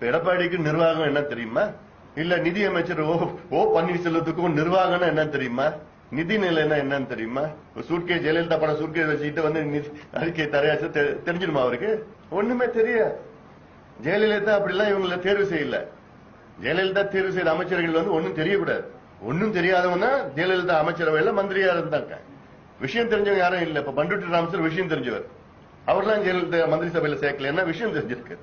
எடப்பாடிக்கு நிர்வாகம் என்ன தெரியுமா? இல்ல நிதி அமைச்சர் ஓ ஓ பன்னீர்செல்வத்துக்கும் நிர்வாகம்னா என்ன தெரியுமா? நிதி நிலைன்னா என்னன்னு தெரியுமா? சூட்கே ஜெயலலிதா படம் சூட்கே வச்சுக்கிட்டு வந்து அறிக்கை தரையாச்சு தெ- அவருக்கு? ஒண்ணுமே தெரிய ஜெயலலிதா அப்படிலாம் இவங்கள தேர்வு செய்யல. ஜெயலலிதா தேர்வு செய்த அமைச்சர்கள் வந்து ஒன்னும் தெரியக்கூடாது. ஒன்னும் தெரியாதவங்க தான் ஜெயலலிதா அமைச்சரவையில மந்திரியா இருந்தாங்க. விஷயம் தெரிஞ்சவங்க யாரும் இல்ல. இப்ப பண்டுட்டு ராமசர் விஷயம் தெரிஞ்சவர். அவர்லாம் ஜெயலலிதா மந்திரி சபையில சேர்க்கல என்ன விஷயம் தெரிஞ்சிருக்கு.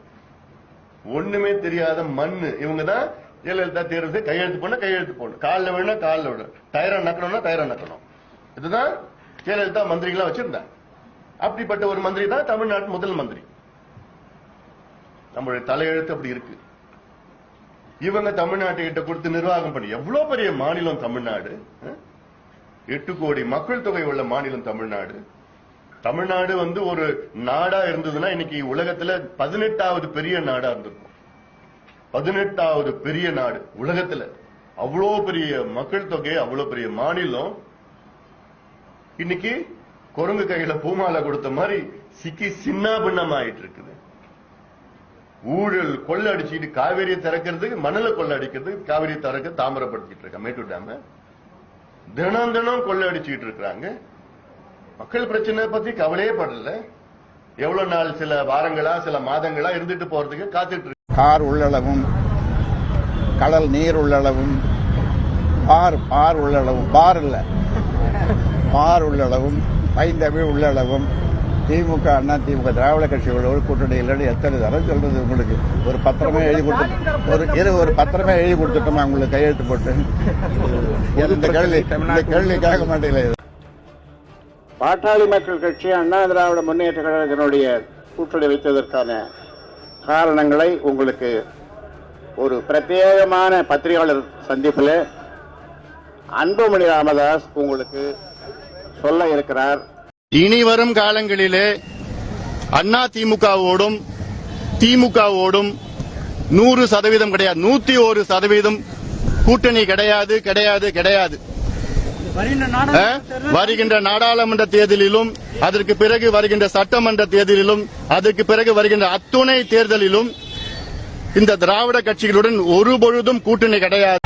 ஒண்ணுமே தெரியாத மண்ணு. இவங்க தான் ஜெயலலிதா தேர்வு செய்ய கையெழுத்து போன கையெழுத்து போடணும். காலில் விழுனா காலில் விட டயரை நக்கணும்னா டயரை நக்கணும். இதுதான் ஜெயலலிதா மந்திரிகளா வச்சிருந்தாங்க. அப்படிப்பட்ட ஒரு மந்திரி தான் தமிழ்நாட்டு முதல் மந்திரி. நம்மளுடைய தலையெழுத்து அப்படி இருக்கு. இவங்க தமிழ்நாட்டை கிட்ட கொடுத்து நிர்வாகம் பண்ணி எவ்வளவு பெரிய மாநிலம் தமிழ்நாடு எட்டு கோடி மக்கள் தொகை உள்ள மாநிலம் தமிழ்நாடு. தமிழ்நாடு வந்து ஒரு நாடா இருந்ததுன்னா இன்னைக்கு உலகத்துல பதினெட்டாவது பெரிய நாடா இருந்திருக்கும். பதினெட்டாவது பெரிய நாடு உலகத்துல. அவ்வளோ பெரிய மக்கள் தொகை அவ்வளவு பெரிய மாநிலம். இன்னைக்கு குரங்கு கையில பூமாலை கொடுத்த மாதிரி சிக்கி சின்ன பின்னமாயிட்டு இருக்குது ஊழல் கொள்ள அடிச்சுட்டு காவேரியை திறக்கிறதுக்கு மணலை கொள்ள அடிக்கிறதுக்கு காவேரியை திறக்க தாமரப்படுத்திட்டு இருக்க மேட்டூர் டேம. தினம் தினம் கொள்ள அடிச்சுக்கிட்டு இருக்கிறாங்க. மக்கள் பிரச்சனை பத்தி கவலையே படல. எவ்வளவு நாள் சில வாரங்களா சில மாதங்களா இருந்துட்டு போறதுக்கு காத்துட்டு இருக்கு. கார் உள்ளளவும் கடல் நீர் உள்ளளவும் பார் பார் உள்ளளவும் பார் இல்ல. பார் உள்ளளவும் பைந்தமிழ் உள்ளளவும் திமுக அண்ணா திமுக திராவிட கட்சிகளோடு கூட்டணி இல்லைன்னு எத்தனை தரம் சொல்றது உங்களுக்கு? ஒரு பத்திரமே எழுதி கொடுத்து ஒரு இரு ஒரு பத்திரமே எழுதி கொடுத்துட்டோமா உங்களுக்கு கையெழுத்து போட்டு? இந்த கேள்வி இந்த கேள்வி கேட்க மாட்டீங்களே பாட்டாளி மக்கள் கட்சி அண்ணா திராவிட முன்னேற்ற கழகத்தினுடைய கூட்டணி வைத்ததற்கான காரணங்களை உங்களுக்கு ஒரு பிரத்யேகமான பத்திரிகையாளர் சந்திப்பில் அன்புமணி ராமதாஸ் உங்களுக்கு சொல்ல இருக்கிறார். இனி வரும் காலங்களிலே அண்ணா திமுகவோடும் திமுகவோடும் நூறு சதவீதம் கிடையாது நூத்தி ஒரு சதவீதம் கூட்டணி கிடையாது கிடையாது கிடையாது. வருகின்ற நாடாளுமன்ற தேர்தலிலும் அதற்கு பிறகு வருகின்ற சட்டமன்ற தேர்தலிலும் அதற்கு பிறகு வருகின்ற அத்துணை தேர்தலிலும் இந்த திராவிட கட்சிகளுடன் ஒரு பொழுதும் கூட்டணி கிடையாது.